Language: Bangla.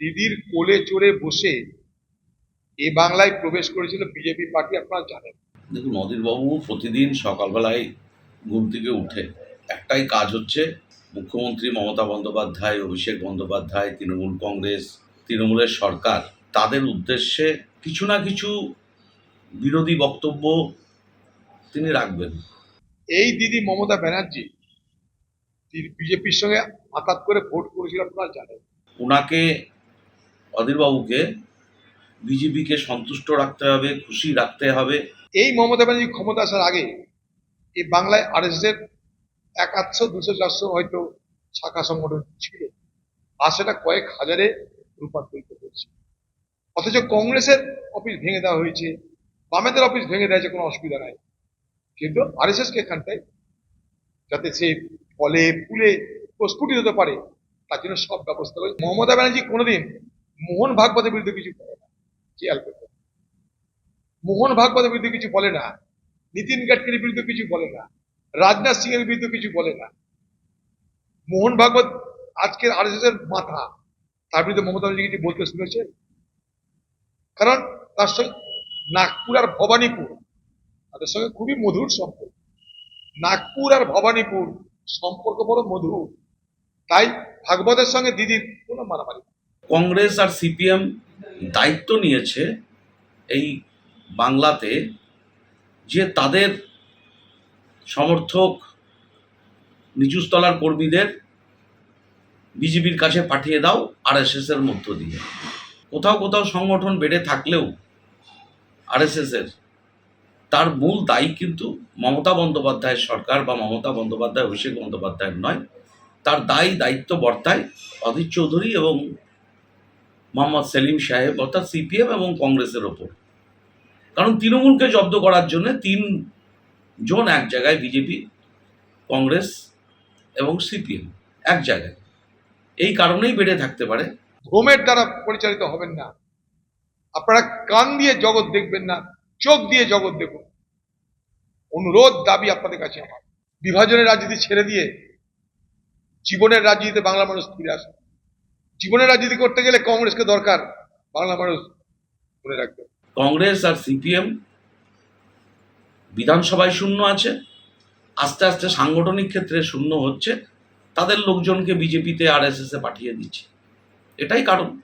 দিদির কোলে চড়ে বসে এ বাংলায় প্রবেশ করেছিল বিজেপি পার্টি আপনারা জানেন। দেখুন অধীরবাবু প্রতিদিন সকালবেলায় ঘুম থেকে উঠে। একটাই কাজ হচ্ছে মুখ্যমন্ত্রী মমতা বন্দ্যোপাধ্যায় অভিষেক বন্দ্যোপাধ্যায় তৃণমূল কংগ্রেস তৃণমূলের সরকার তাদের উদ্দেশ্যে কিছু না কিছু বিরোধী বক্তব্য তিনি রাখবেন। এই দিদি মমতা ব্যানার্জি বিজেপির সঙ্গে আঘাত করে ভোট করেছিল আপনারা জানেন। ওনাকে অধীরবাবুকে বিজেপিকে সন্তুষ্ট রাখতে হবে, খুশি রাখতে হবে। এই মমতা ব্যানার্জি ক্ষমতা আসার আগে এই বাংলায় আরএসএস এর এক আটশো দুশো, চারশো হয়তো শাখা সংগঠন ছিল। আর সেটা কয়েক হাজারে রূপান্তরিত হয়েছে। অথচ কংগ্রেসের অফিস ভেঙে দেওয়া হয়েছে, বামেদের অফিস ভেঙে দেওয়া কোনো অসুবিধা নাই। কিন্তু আরএসএস কে এখানটায় যাতে সে ফলে ফুলে প্রস্ফুটিত হতে পারে, তার জন্য সব ব্যবস্থা করেছে। মমতা ব্যানার্জি কোনোদিন মোহন ভাগবতের বিরুদ্ধে কিছু বলে না। খেয়াল করতে মোহন ভাগবতের বিরুদ্ধে কিছু বলে না। নীতিন গাডকারির বিরুদ্ধে কিছু বলে না। রাজনাথ সিং এর বিরুদ্ধে কিছু বলে না। মোহন ভাগবত আজকের আরএসএস এর মাথা। তার বিরুদ্ধে মমতা ব্যানার্জি কিছু বলতে শুনেছে? কারণ তার সঙ্গে নাগপুর আর ভবানীপুর, তাদের সঙ্গে খুবই মধুর সম্পর্ক। নাগপুর আর ভবানীপুর সম্পর্ক বড় মধুর। তাই ভাগবতের সঙ্গে দিদির কোনো মারামারি। কংগ্রেস আর সিপিএম দায়িত্ব নিয়েছে এই বাংলাতে যে তাদের সমর্থক নিচুস্তলার কর্মীদের বিজেপির কাছে পাঠিয়ে দাও আরএসএস এর মধ্য দিয়ে। কোথাও কোথাও সংগঠন বেড়ে থাকলেও আরএসএস এর। তার মূল দায়ী কিন্তু মমতা বন্দ্যোপাধ্যায়ের সরকার বা মমতা বন্দ্যোপাধ্যায়, অভিষেক বন্দ্যোপাধ্যায়ের নয়। তার দায়ী দায়িত্ব বর্তায় অধীর চৌধুরী এবং মোহাম্মদ সেলিম সাহেব, অর্থাৎ সিপিএম এবং কংগ্রেসের ওপর। কারণ তৃণমূলকে জব্দ করার জন্য তিন জন এক জায়গায়, বিজেপি, কংগ্রেস এবং সিপিএম, এক জায়গায়। এই কারণেই বেড়ে থাকতে পারে। ভ্রমের দ্বারা পরিচালিত হবেন না। আপনারা কান দিয়ে জগৎ দেখবেন না, চোখ দিয়ে জগৎ দেখুন। অনুরোধ, দাবি আপনাদের কাছে আমার। বিভাজনের রাজনীতি ছেড়ে দিয়ে জীবনের রাজনীতিতে বাংলা মানুষ ফিরে আসে জীবনের রাজনীতি করতে গেলে কংগ্রেসকে দরকার, বাংলা মানুষ মনে রাখবে। কংগ্রেস আর সিপিএম বিধানসভায় শূন্য আছে, আস্তে আস্তে সাংগঠনিক ক্ষেত্রে শূন্য হচ্ছে, তাদের লোকজনকে বিজেপিতে আর এস এ পাঠিয়ে দিচ্ছে। এটাই কারণ।